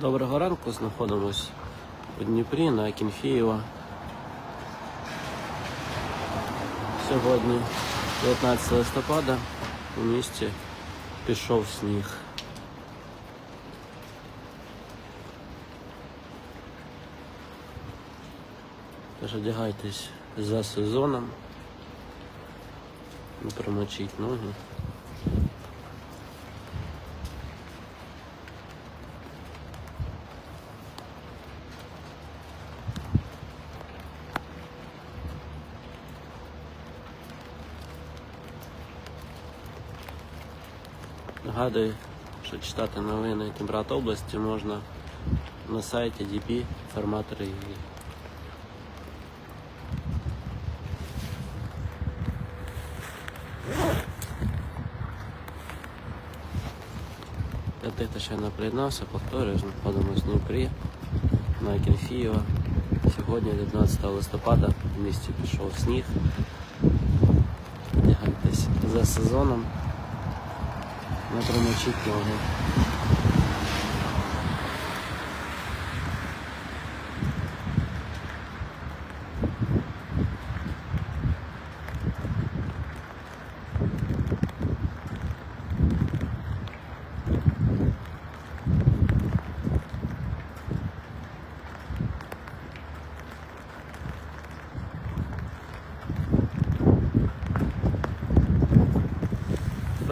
Доброго ранку, знаходимось у Дніпрі на Кінфієва. Сьогодні 19 листопада у місті пішов сніг. Тож одягайтесь за сезоном, не промочіть ноги. Нагадую, що читати новини Кімбрат області можна на сайті DP форматори. Для тих, хто ще не приєднався, повторюю, знаходимося в Дніпрі на Кільфієва. Сьогодні, 19 листопада, в місті пішов сніг. Одягайтесь за сезоном. Не промочить ноги.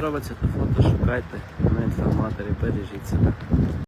Подробиці та фото шукайте на інформаторі, бережіть себе.